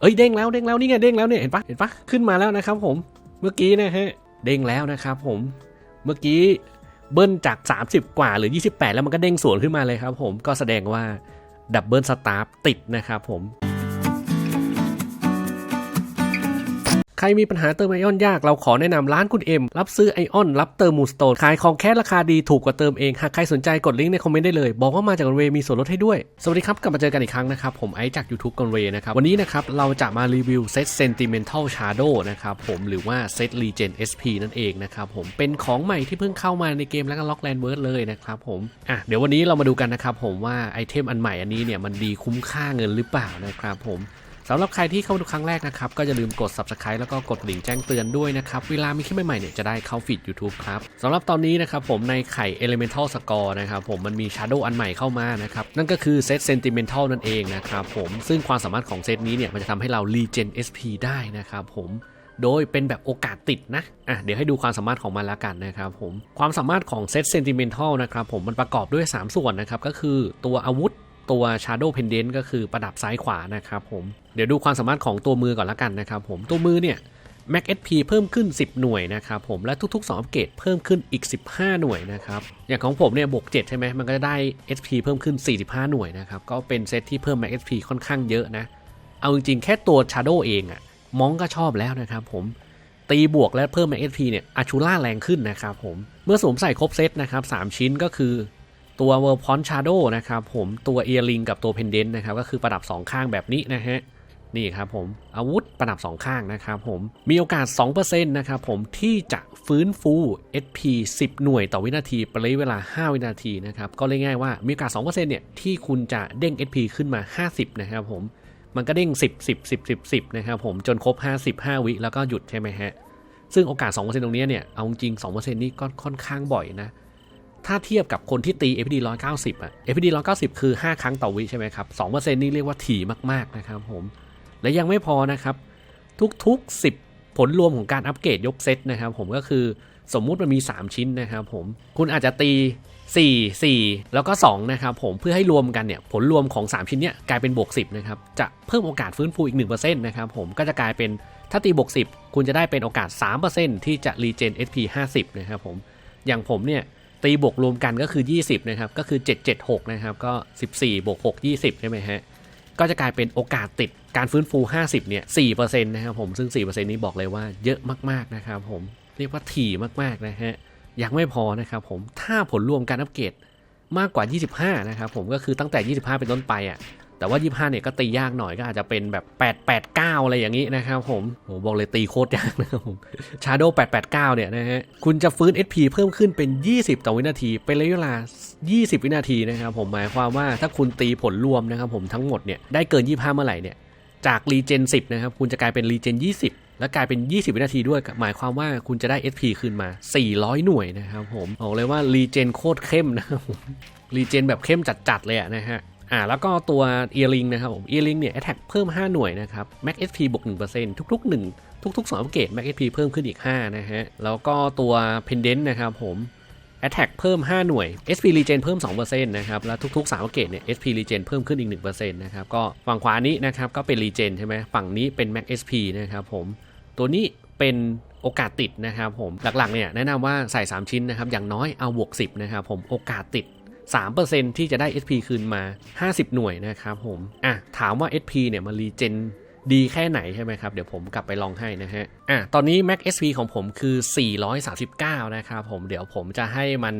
เอ้ยเด้งแล้วเด้งแล้วนี่ไงเด้งแล้วเนี่ยเห็นปะเห็นปะขึ้นมาแล้วนะครับผมเมื่อกี้นะฮะเด้งแล้วนะครับผมเมื่อกี้เบิ้ลจาก 30 กว่าหรือ 28 แล้วมันก็เด้งสวนขึ้นมาเลยครับผมก็แสดงว่าดับเบิลสตาร์ติดนะครับผม ใครมีปัญหาเติมไอออนยากเราขอแนะนำร้านคุณเอ็มรับซื้อไอออนรับเติมมูสโตนขายของแค่ราคาดีถูกกว่าเติมเอง หากใครสนใจกดลิงก์ในคอมเมนต์ได้เลย บอกว่ามาจากกอนเวมีส่วนลดให้ด้วย สวัสดีครับกลับมาเจอกันอีกครั้งนะครับ ผมไอจาก YouTube กอนเวนะครับ วันนี้นะครับ เราจะมารีวิวเซต Sentimental Shadow นะครับผมหรือว่าเซต Regen SP นั่นเองนะครับผมเป็นของใหม่ที่เพิ่งเข้ามาในเกมแล้วก็ล็อกแลนเวิร์ดเลยนะครับผมอะเดี๋ยววันนี้เรามาดูกันนะครับผมว่าไอเทมอันใหม่อันนี้เนี่ยมันดีคุ้มค่าเงินหรือเปล่านะครับผม สำหรับใครที่เข้ามาดูครั้งแรกนะครับ ก็อย่าลืมกด subscribe แล้วก็กดกระดิ่งแจ้งเตือนด้วยนะครับ เวลามีคลิปใหม่ๆเนี่ยจะได้เข้าฟีด YouTube ครับสำหรับตอนนี้นะครับผมในไข่ Elemental Score นะครับผมมันมี Shadow อันใหม่เข้ามานะครับ นั่นก็คือเซต Sentimental นั่นเองนะครับผมซึ่งความสามารถของเซตนี้เนี่ยมันจะทำให้เรา Regen SP ได้นะครับผมโดยเป็นแบบโอกาสติดนะ อะ เดี๋ยวให้ดูความสามารถของมันแล้วกันนะครับผม ความสามารถของเซต Sentimental นะครับผม มันประกอบด้วย 3 ส่วนนะครับ ก็คือตัวอาวุธ ตัว Shadow Pendant ก็คือประดับซ้ายขวานะครับผม เดี๋ยวดูความสามารถของตัวมือก่อนละกันนะครับผม ตัวมือเนี่ย Max SP เพิ่มขึ้น 10 หน่วยนะครับผม และทุกๆ2อัปเกรดเพิ่มขึ้นอีก 15 หน่วยนะครับ อย่างของผมเนี่ยบวก7ใช่ไหมมันก็จะได้ SP เพิ่มขึ้น 45 หน่วยนะครับ ก็เป็นเซตที่เพิ่ม Max SP ค่อนข้างเยอะนะ เอาจริงๆ แค่ตัว Shadow เองอะมองก็ชอบแล้วนะครับผมตีบวกและเพิ่ม Max SP เนี่ยอาชูล่าแรงขึ้นนะครับผม เมื่อสวมใส่ครบเซตนะครับ 3 ชิ้นก็คือ ตัว w o r l d p o n Shadow นะครับผมตัว Earring กับตัว Pendant นะครับก็คือประดับ 2 ข้างแบบนี้นะฮะนี่ครับผมอาวุธประดับ 2 ข้างนะครับผมมีโอกาส 2%นะครับผมที่จะฟื้นฟู SP 10 หน่วยต่อวินาทีไประยะเวลา 5 วินาทีนะครับก็เรียกง่ายว่ามีโอกาส 2%เนี่ยที่คุณจะเด้ง SP ขึ้นมา 50 นะครับผมมันก็เด้ง 10 10 10 10 10นะครับผมจนครบ 55 วิแล้วก็หยุดใช่ไหมฮะซึ่งโอกาส 2%ตรงนี้เนี่ยเอาจริง 2%นี่ก็ค่อนข้างบ่อยนะ ถ้าเทียบกับคนที่ตี FPD 190อะ FPD 190 คือ 5 ครั้งต่อวิใช่ไหมครับ2%นี่เรียกว่าถี่มากๆนะครับผมและยังไม่พอนะครับ ทุกๆ 10 ผลรวมของการอัปเกรดยกเซตนะครับผมก็คือสมมุติมันมี 3 ชิ้นนะครับผมคุณอาจจะตี 4 4 แล้วก็2นะครับผมเพื่อให้รวมกันเนี่ยผลรวมของ 3 ชิ้นเนี่ยกลายเป็นบวก10นะครับจะเพิ่มโอกาสฟื้นฟูอีก1%นะครับผมก็จะกลายเป็นถ้าตีบวก10 คุณจะได้เป็นโอกาส 3%ที่จะรีเจน SP 50นะครับผมอย่างผมเนี่ย ตีบวกรวมกันก็คือ 20 นะครับ ก็คือ 776 นะครับ ก็ 14 บวก 6 20 ใช่ไหมฮะ ก็จะกลายเป็นโอกาสติดการฟื้นฟู 50 เนี่ย 4%นะครับผม ซึ่ง 4%นี้บอกเลยว่าเยอะมาก ๆ นะครับผม เรียกว่าถี่มาก ๆ นะฮะ ยังไม่พอนะครับผม ถ้าผลรวมการอัปเกรดมากกว่า 25 นะครับผม ก็คือตั้งแต่ 25 เป็นต้นไปอะ แต่ว่า 25 เนี่ยก็ตียากหน่อยก็อาจจะเป็นแบบ 889 อะไรอย่างนี้นะครับผมโหบอกเลยตีโคตรยากนะครับผม Shadow 889 เนี่ยนะฮะ คุณจะฟื้น SP เพิ่มขึ้นเป็น 20 ต่อวินาที เป็นระยะเวลา 20 วินาทีนะครับผมหมายความว่าถ้าคุณตีผลรวมนะครับผมทั้งหมดเนี่ยได้เกิน 25 เมื่อไหร่เนี่ยจากรีเจน10 นะครับ คุณจะกลายเป็นรีเจน20และกลายเป็น 20 วินาทีด้วย หมายความว่าคุณจะได้ SP คืนมา 400 หน่วยนะครับผม บอกเลยว่ารีเจนโคตรเข้มนะครับผมรีเจนแบบเข้มจัดๆเลยนะฮะ อ่าแล้วก็ตัว Earring นะครับผม Earring เนี่ย Attack เพิ่ม 5 หน่วยนะครับ Max SP บวก1%ทุกๆ1ทุกๆ2อัปเกรด Max SP เพิ่มขึ้นอีก 5 นะฮะ แล้วก็ตัว Pendant นะครับผม Attack เพิ่ม 5 หน่วย SP Regen เพิ่ม 2%นะครับ แล้วทุกๆ3อัปเกรดเนี่ย SP Regen เพิ่มขึ้นอีก 1%นะครับ ก็ฝั่งขวานี้นะครับก็เป็น Regen ใช่ไหมฝั่งนี้เป็น Max SP นะครับผมตัวนี้เป็นโอกาสติดนะครับผมหลักๆเนี่ยแนะนำว่าใส่ 3 ชิ้นนะครับอย่างน้อยเอาบวก10นะครับผมโอกาสติด 3%ที่จะได้ SP คืนมา 50 หน่วยนะครับผม อะ ถามว่า SP เนี่ยมันรีเจนดีแค่ไหนใช่ไหมครับ เดี๋ยวผมกลับไปลองให้นะฮะ อะ ตอนนี้ Mac SP ของผมคือ 439 นะครับผม เดี๋ยวผมจะให้มัน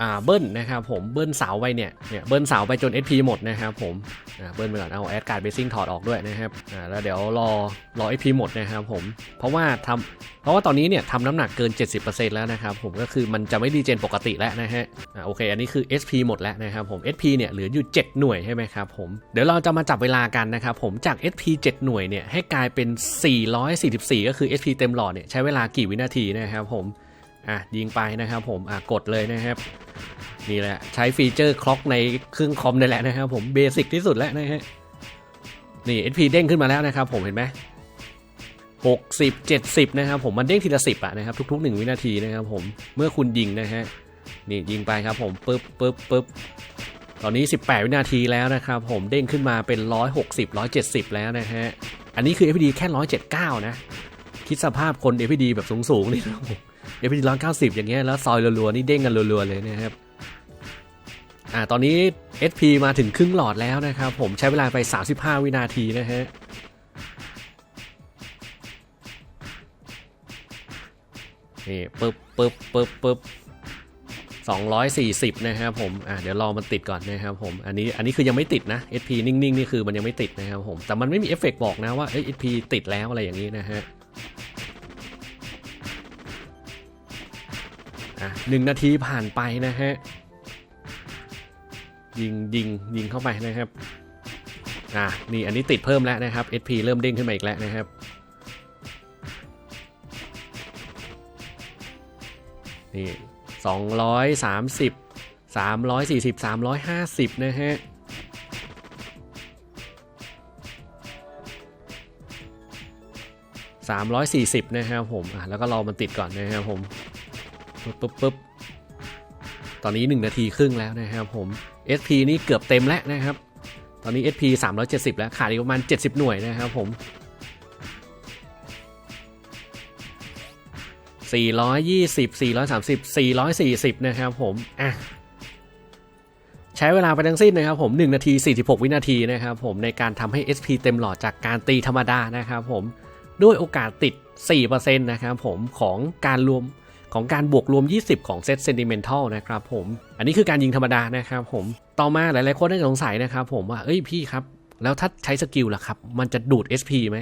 อ่าเบิ้ลนะครับผมเบิ้ลเสาไปเนี่ยเนี่ยเบิ้ลเสาไปจน SP หมดนะครับผมอ่าเบิ้ลไปก่อนเอาแอดการ์ดเบสซิ่งถอดออกด้วยนะครับอ่าแล้วเดี๋ยวรอรอ SP หมดนะครับผมเพราะว่าทำเพราะว่าตอนนี้เนี่ยทำน้ำหนักเกิน 70%แล้วนะครับผมก็คือมันจะไม่ดีเจนปกติแล้วนะฮะอ่าโอเค อันนี้คือ SP หมดแล้วนะครับผม SP เนี่ยเหลืออยู่ 7 หน่วยใช่ไหมครับผมเดี๋ยวเราจะมาจับเวลากันนะครับผมจาก SP 7 หน่วยเนี่ยให้กลายเป็น 444 ก็คือ SP เต็มหลอดเนี่ยใช้เวลากี่วินาทีนะครับผม อะยิงไปนะครับผมอะกดเลยนะครับนี่แหละใช้ฟีเจอร์คล็อกในเครื่องคอมนี่แหละนะครับผมเบสิกที่สุดแล้วนะฮะนี่ SP เด้งขึ้นมาแล้วนะครับผมเห็นไหม60 70นะครับผมมันเด้งทีละ10อะนะครับทุกๆ1วินาทีนะครับผมเมื่อคุณยิงนะฮะนี่ยิงไปครับผมปึ๊บปึ๊บปึ๊บตอนนี้ 18 วินาทีแล้วนะครับผมเด้งขึ้นมาเป็น 160 170 แล้วนะฮะอันนี้คือ FPD แค่ 179 นะ คิดสภาพคน FPD แบบสูงๆนี่นะ ครับผม FPD 190อย่างเงี้ยแล้วซอยรัวๆนี่เด้งกันรัวๆเลยนะครับอ่าตอนนี้ SP มาถึงครึ่งหลอดแล้วนะครับ ผมใช้เวลาไป 35 วินาทีนะฮะนี่ปึ๊บปึ๊บปึ๊บปึ๊บ240 นะครับผม อ่าเดี๋ยวรอมันติดก่อนนะครับผม อันนี้ อันนี้คือยังไม่ติดนะ SP นิ่งๆ นี่คือมันยังไม่ติดนะครับผม แต่มันไม่มีเอฟเฟกต์บอกนะว่าเอ้ย SP ติดแล้วอะไรอย่างนี้นะฮะ อะหนึ่งนาทีผ่านไปนะฮะ ยิงยิงยิงเข้าไปนะครับ อะนี่อันนี้ติดเพิ่มแล้วนะครับ SP เริ่มเด้งขึ้นมาอีกแล้วนะครับ นี่สองร้อยสามสิบสามร้อยสี่สิบสามร้อยห้าสิบนะฮะสามร้อยสี่สิบนะครับผม อะ แล้วก็รอมันติดก่อนนะครับผม ปึ๊บปึ๊บปึ๊บตอนนี้ 1 นาทีครึ่งแล้วนะครับผม SP นี่เกือบเต็มแล้วนะครับ ตอนนี้ SP 370 แล้ว ขาดอีกประมาณ 70 หน่วยนะครับผม 420 430 440 นะครับผม อะ ใช้เวลาไปทั้งสิ้นนะครับผม 1 นาที 46 วินาทีนะครับผมในการทำให้ SP เต็มหลอดจากการตีธรรมดานะครับผม ด้วยโอกาสติด 4%นะครับผมของการรวม ของการบวกรวม 20 ของเซตเซนติเมนทัลนะครับผมอันนี้คือการยิงธรรมดานะครับผมต่อมาหลายๆคนได้สงสัยนะครับผมว่าเอ้ยพี่ครับ แล้วถ้าใช้สกิลล่ะครับ มันจะดูด SP ไหม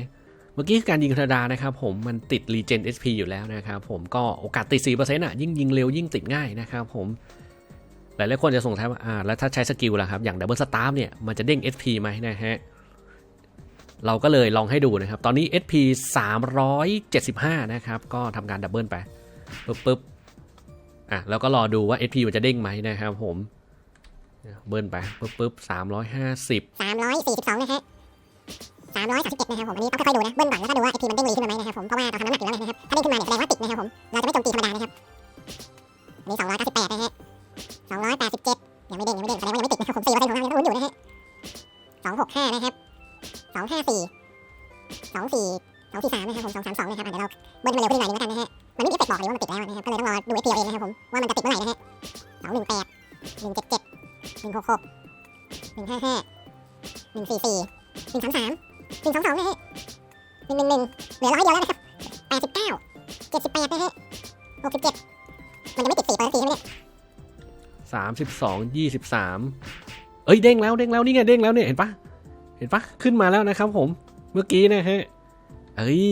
เมื่อกี้คือการยิงธรรมดานะครับผมมันติดรีเจน SP อยู่แล้วนะครับผมก็โอกาสติด4%อะยิ่งยิงเร็วยิ่งติดง่ายนะครับผมหลายๆคนจะสงสัยว่าอ่าแล้วถ้าใช้สกิลล่ะครับอย่างดับเบิลสตาร์เนี่ยมันจะเด้ง SP ไหมนะฮะเราก็เลยลองให้ดูนะครับ ตอนนี้ SP 375 นะครับ ก็ทำการดับเบิลไป ปึ๊บปึ๊บอะแล้วก็รอดูว่า SP มันจะเด้งไหมนะครับผมเบิ้ลไปปึ๊บปึ๊บ350สามร้อยสี่สิบสองนะฮะสามร้อยสามสิบเจ็ดนะครับผม อันนี้ต้องค่อยๆดูนะ เบิ้ลก่อนแล้วก็ดูว่าไอทีมันเด้งดีขึ้นมาไหมนะครับผม เพราะว่าเราทำน้ำหนักอยู่แล้วนะครับ ถ้าเด้งขึ้นมาเนี่ยแสดงว่าติดนะครับผม เราจะไม่โจมตีธรรมดานะครับอันนี้สองร้อยเก้าสิบแปดนะฮะสองร้อยแปดสิบเจ็ดยังไม่เด้งยังไม่เด้งแสดงว่ายังไม่ติดนะครับผมสี่เปอร์เซ็นต์ของเรายังต้องลุ้นอยู่นะฮะสองหกห้านะครับสองห้าสี่สองสี่สองสี่สามนะครับผมสองสามสองนะครับเดี๋ยวเราเบิ้ลมาเร็วขึ้นหน่อยนึงแล้วกันนะฮะ มันไม่มีเอฟเฟกต์บอกเลยว่ามันติดแล้วนะครับ ก็เลยต้องรอดูเอฟพีเองนะครับผม ว่ามันจะติดเมื่อไหร่นะฮะสองหนึ่งแปดหนึ่งเจ็ดเจ็ดหนึ่งหกหกหนึ่งห้าห้าหนึ่งสี่สี่หนึ่งสามสามหนึ่งสองสองนะฮะหนึ่งหนึ่งหนึ่งเหลือร้อยเดียวแล้วนะครับแปดสิบเก้าเจ็ดสิบแปดนะฮะหกสิบเจ็ดมันยังไม่ติดสี่เปอร์เซ็นต์ใช่ไหมเนี่ย32 23เอ้ยเด้งแล้วเด้งแล้วนี่ไงเด้งแล้วเนี่ยเห็นปะเห็นปะขึ้นมาแล้วนะครับผมเมื่อกี้นะฮะเอ้ย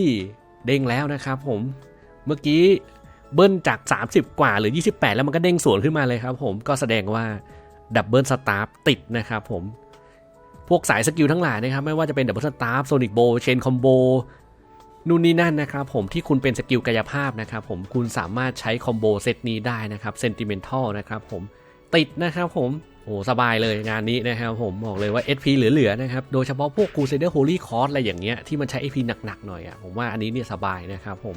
เด้งแล้วนะครับผม เมื่อกี้เบิ้ลจาก 30 กว่าหรือ 28 แล้วมันก็เด้งสวนขึ้นมาเลยครับผมก็แสดงว่าดับเบิลสตาร์ติดนะครับผมพวกสายสกิลทั้งหลายนะครับ ไม่ว่าจะเป็นดับเบิลสตาร์โซนิกโบเชนคอมโบนู่นนี่นั่นนะครับผมที่คุณเป็นสกิลกายภาพนะครับผมคุณสามารถใช้คอมโบเซตนี้ได้นะครับเซนติเมนทัลนะครับผมติดนะครับผมโอ้สบายเลยงานนี้นะครับผมบอกเลยว่า SP เหลือๆนะครับโดยเฉพาะพวก Crusader Holy Cross อะไรอย่างเงี้ยที่มันใช้ SP หนักๆหน่อยอะ่ะผมว่าอันนี้เนี่ยสบายนะครับผม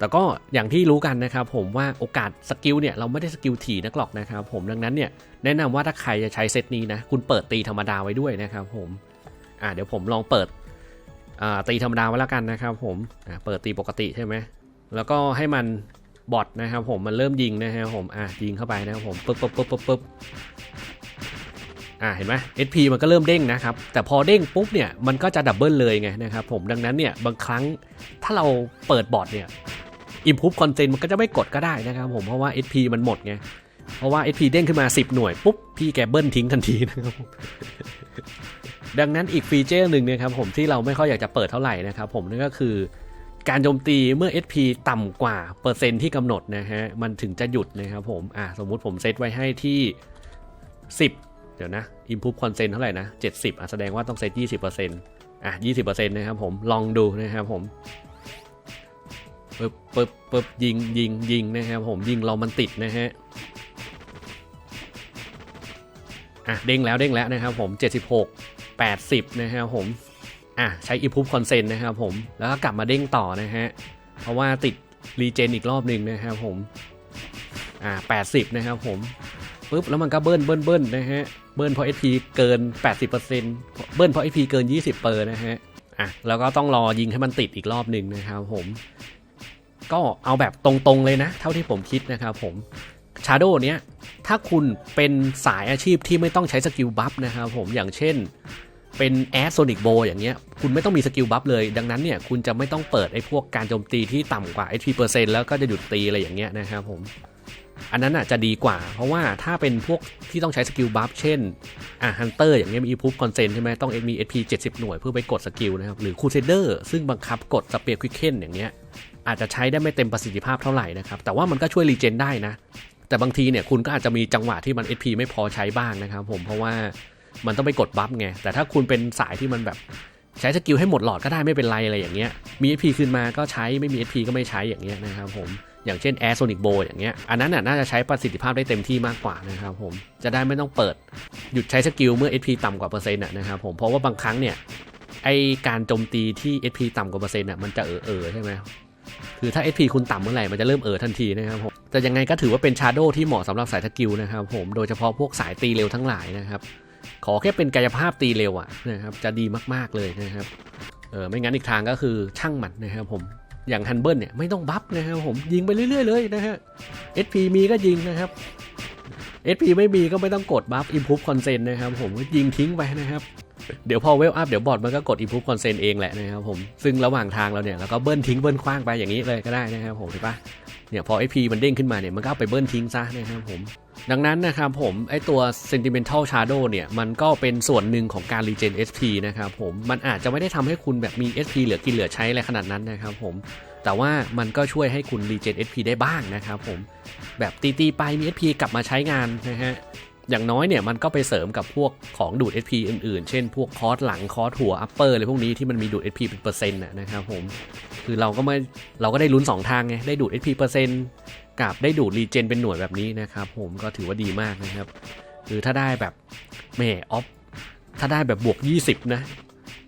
แต่ก็อย่างที่รู้กันนะครับผมว่าโอกาสสกิลเนี่ยเราไม่ได้สกิลถี่นักหรอกนะครับผมดังนั้นเนี่ยแนะนำว่าถ้าใครจะใช้เซตนี้นะคุณเปิดตีธรรมดาไว้ด้วยนะครับผมอ่าเดี๋ยวผมลองเปิดอ่าตีธรรมดาไว้แล้วกันนะครับผมอ่าเปิดตีปกติใช่ไหมแล้วก็ให้มันบอทนะครับผมมันเริ่มยิงนะครับผมอะยิงเข้าไปนะครับผมปึ๊บปึ๊บปึ๊บปึ๊บปึ๊บอะเห็นไหม SP มันก็เริ่มเด้งนะครับ แต่พอเด้งปุ๊บเนี่ยมันก็จะดับเบิลเลยไงนะครับผมดังนั้นเนี่ยบางครั้งถ้าเราเปิดบอทเนี่ย improve content มันก็จะไม่กดก็ได้นะครับผมเพราะว่า SP มันหมดไงเพราะว่า SP เด้งขึ้นมา 10 หน่วยปุ๊บพี่แกเบิ้ลทิ้งทันทีนะครับผมดังนั้นอีกฟีเจอร์หนึ่งนะครับผมที่เราไม่ค่อยอยากจะเปิดเท่าไหร่นะครับผมนั่นก็คือการโจมตีเมื่อ SP ต่ำกว่าเปอร์เซ็นต์ที่กำหนดนะฮะมันถึงจะหยุดนะครับผมอะสมมุติผมเซตไว้ให้ที่ 10 เดี๋ยวนะ improve consent เท่าไหร่นะ 70อะแสดงว่าต้องเซต 20%อะ 20%นะครับผมลองดูนะครับผม ปึ๊บปึ๊บปึ๊บยิงยิงยิงนะครับผมยิงเรามันติดนะฮะอะเด้งแล้วเด้งแล้วนะครับผม 76 80 นะครับผมอะใช้ improve consent นะครับผมแล้วก็กลับมาเด้งต่อนะฮะเพราะว่าติดรีเจนอีกรอบหนึ่งนะครับผมอ่า80 นะครับผมปุ๊บแล้วมันก็เบิ้ลเบิ้ลเบิ้ลนะฮะเบิ้ลเพราะ SP เกิน 80%เบิ้ลเพราะ SP เกิน 20เปอร์นะฮะอะแล้วก็ต้องรอยิงให้มันติดอีกรอบหนึ่งนะครับผม ก็เอาแบบตรงๆเลยนะ เท่าที่ผมคิดนะครับผมชาร์โดเนี้ยถ้าคุณเป็นสายอาชีพที่ไม่ต้องใช้สกิลบัฟนะครับผมอย่างเช่นเป็นแอสโซนิกโบอย่างเงี้ยคุณไม่ต้องมีสกิลบัฟเลย ดังนั้นเนี่ยคุณจะไม่ต้องเปิดไอ้พวกการโจมตีที่ต่ำกว่า HP เปอร์เซ็นต์แล้วก็จะหยุดตีอะไรอย่างเงี้ยนะครับผมอันนั้นอะจะดีกว่า เพราะว่าถ้าเป็นพวกที่ต้องใช้สกิลบัฟเช่นอะฮันเตอร์อย่างเงี้ยมีพูฟคอนเซนใช่ไหมต้องมี HP 70 หน่วยเพื่อไปกดสกิลนะครับหรือคูเซเดอร์ซึ่งบังคับกดสเปียร์ควิกเคนอย่างเงี้ย อาจจะใช้ได้ไม่เต็มประสิทธิภาพเท่าไหร่นะครับ แต่ว่ามันก็ช่วยรีเจนได้นะ แต่บางทีเนี่ยคุณก็อาจจะมีจังหวะที่มัน HP ไม่พอใช้บ้างนะครับผม เพราะว่ามันต้องไปกดบัฟไง แต่ถ้าคุณเป็นสายที่มันแบบใช้สกิลให้หมดหลอดก็ได้ไม่เป็นไรอะไรอย่างเงี้ย มี HP ขึ้นมาก็ใช้ไม่มี HP ก็ไม่ใช้อย่างเงี้ยนะครับผม อย่างเช่น Air Sonic Bow อย่างเงี้ย อันนั้นน่ะน่าจะใช้ประสิทธิภาพได้เต็มที่มากกว่านะครับผม จะได้ไม่ต้องเปิดหยุดใช้สกิลเมื่อ HP ต่ำกว่าเปอร์เซ็นต์นะครับผม เพราะว่าบางครั้งเนี่ยไอการโจมตีที่ HP ต่ำกว่าเปอร์เซ็นต์น่ะมันจะเออเออใช่ไหม คือถ้า SP คุณต่ำเมื่อไหร่ มันจะเริ่มเออทันทีนะครับผม แต่ยังไงก็ถือว่าเป็นชาโดที่เหมาะสำหรับสายสกิลนะครับผม โดยเฉพาะพวกสายตีเร็วทั้งหลายนะครับ ขอแค่เป็นกายภาพตีเร็วอะนะครับ จะดีมากๆเลยนะครับ เออไม่งั้นอีกทางก็คือช่างมันนะครับผม อย่างฮันเบิลเนี่ยไม่ต้องบัฟนะครับผม ยิงไปเรื่อยๆเลยนะฮะ SP มีก็ยิงนะครับ SP ไม่มีก็ไม่ต้องกดบัฟ improve consent นะครับผมก็ยิงทิ้งไปนะครับ เดี๋ยวพอเวลอัพเดี๋ยวบอร์ดมันก็กด improve consent เองแหละนะครับผม ซึ่งระหว่างทางเราเนี่ยเราก็เบิ้ลทิ้งเบิ้ลคว้างไปอย่างนี้เลยก็ได้นะครับผมเห็นปะเนี่ยพอ IP มันเด้งขึ้นมาเนี่ยมันก็ไปเบิ้ลทิ้งซะนะครับผมดังนั้นนะครับผมไอตัว sentimental shadow เนี่ยมันก็เป็นส่วนหนึ่งของการ regen SP นะครับผมมันอาจจะไม่ได้ทำให้คุณแบบมี SP เหลือกินเหลือใช้อะไรขนาดนั้นนะครับผมแต่ว่ามันก็ช่วยให้คุณ regen SP ได้บ้างนะครับผมแบบตีๆไปมี SP กลับมาใช้งานนะฮะ อย่างน้อยเนี่ยมันก็ไปเสริมกับพวกของดูด SP อื่นๆ เช่นพวกคอร์สหลังคอร์สหัวอัปเปอร์อะไรพวกนี้ที่มันมีดูด SP เป็นเปอร์เซ็นต์นะครับผม คือเราก็ไม่เราก็ได้ลุ้น 2 ทางไง ได้ดูด SP เปอร์เซ็นต์กับได้ดูดรีเจนเป็นหน่วยแบบนี้นะครับผมก็ถือว่าดีมากนะครับคือถ้าได้แบบแหม่ออฟถ้าได้แบบบวก 20 นะ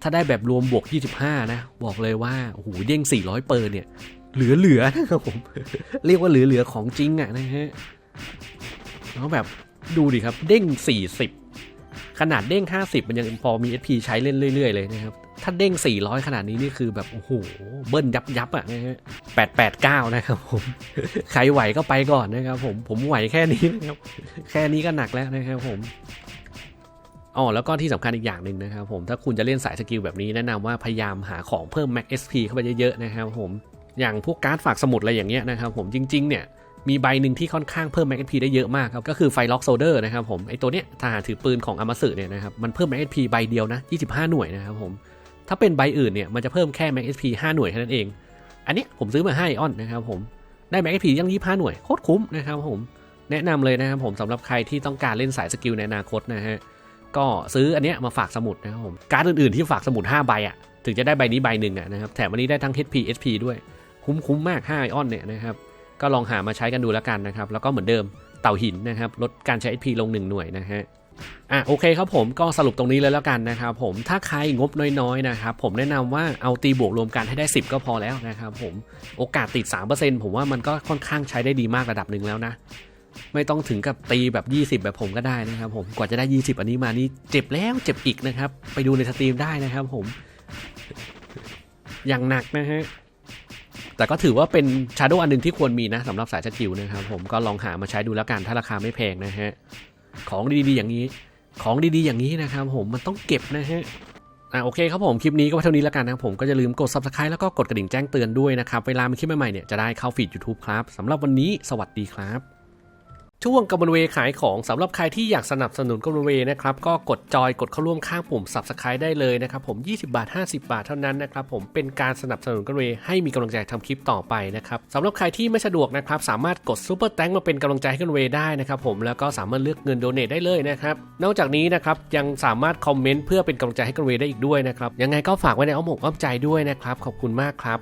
ถ้าได้แบบรวมบวก 25 นะ บอกเลยว่าโอ้โหเด้ง400 เปอร์เนี่ยเหลือๆนะครับผม เรียกว่าเหลือๆของจริงอะนะฮะแล้วแบบ ดูดิครับ เด้ง 40 ขนาดเด้ง 50 มันยังพอมี SP ใช้เล่นเรื่อย ๆ เลยนะครับ ถ้าเด้ง 400 ขนาดนี้นี่คือแบบ โอ้โห เบิ้ลยับยับๆอะนะฮะ889 นะครับผม ใครไหวก็ไปก่อนนะครับผม ผมไหวแค่นี้นะครับ แค่นี้ก็หนักแล้วนะครับผมอ๋อแล้วก็ที่สำคัญอีกอย่างหนึ่งนะครับผมถ้าคุณจะเล่นสายสกิลแบบนี้แนะนำว่าพยายามหาของเพิ่ม Max SP เข้าไปเยอะๆนะครับผมอย่างพวกการ์ดฝากสมุดอะไรอย่างเงี้ยนะครับผมจริงๆเนี่ย มีใบหนึ่งที่ค่อนข้างเพิ่ม Max HP ได้เยอะมากครับก็คือไฟล็อกโซเดอร์นะครับผมไอตัวเนี้ยทหารถือปืนของอามาสึเนี่ยนะครับมันเพิ่ม Max HP ใบเดียวนะ25 หน่วยนะครับผมถ้าเป็นใบอื่นเนี่ยมันจะเพิ่มแค่ Max HP 5หน่วยแค่นั้นเอง อันนี้ผมซื้อมาให้ออนนะครับผมได้ Max HP ยัง25 หน่วยโคตรคุ้มนะครับผมแนะนำเลยนะครับผมสำหรับใครที่ต้องการเล่นสายสกิลในอนาคตนะฮะก็ซื้ออันเนี้ยมาฝากสมุดนะครับผมการ์ดอื่นๆที่ฝากสมุด5ใบอะถึงจะได้ใบนี้ใบหนึ่งอะนะครับแถมวันนี้ได้ทั้ง HP SP ด้วยคุ้มๆมาก5ไอออนเนี่ยนะครับ ก็ลองหามาใช้กันดูแล้วกันนะครับ แล้วก็เหมือนเดิมเต่าหินนะครับ ลดการใช้ HP ลง 1 หน่วยนะฮะอะโอเคครับผมก็สรุปตรงนี้เลยแล้วกันนะครับผมถ้าใครงบน้อยๆนะครับผมแนะนำว่าเอาตีบวกรวมกันให้ได้ 10 ก็พอแล้วนะครับผมโอกาสติด 3%ผมว่ามันก็ค่อนข้างใช้ได้ดีมากระดับหนึ่งแล้วนะ ไม่ต้องถึงกับตีแบบ 20 แบบผมก็ได้นะครับผมกว่าจะได้ 20 อันนี้มานี่เจ็บแล้วเจ็บอีกนะครับ ไปดูในสตรีมได้นะครับผมอย่างหนักนะฮะ แต่ก็ถือว่าเป็นชาร์โดอันหนึงที่ควรมีนะสำหรับสายสกิลนะครับผมก็ลองหามาใช้ดูแล้วกันถ้าราคาไม่แพงนะฮะของดีๆอย่างนี้ ของดีๆอย่างนี้นะครับผมมันต้องเก็บนะฮะอะโอเคครับผมคลิปนี้ก็เท่านี้แล้วกันนะครับผมก็จะลืมกด subscribe แล้วก็กดกระดิ่งแจ้งเตือนด้วยนะครับ เวลามีคลิปใหม่ๆเนี่ยจะได้เข้าฟีด YouTube ครับสำหรับวันนี้สวัสดีครับ ช่วงกำมลเวขายของสำหรับใครที่อยากสนับสนุนกำมลเวนะครับก็กดจอยกดเข้าร่วมข้างปุ่ม subscribe ได้เลยนะครับผม 20 บาท 50 บาทเท่านั้นนะครับผมเป็นการสนับสนุนกำมลเวให้มีกำลังใจทำคลิปต่อไปนะครับสำหรับใครที่ไม่สะดวกนะครับสามารถกดซูเปอร์แตงมาเป็นกำลังใจให้กำมลเวได้นะครับผมแล้วก็สามารถเลือกเงินโดเนทได้เลยนะครับนอกจากนี้นะครับยังสามารถคอมเมนต์เพื่อเป็นกำลังใจให้กำมลเวได้อีกด้วยนะครับยังไงก็ฝากไว้ในอ้อมอกอ้อมใจด้วยนะครับขอบคุณมากครับ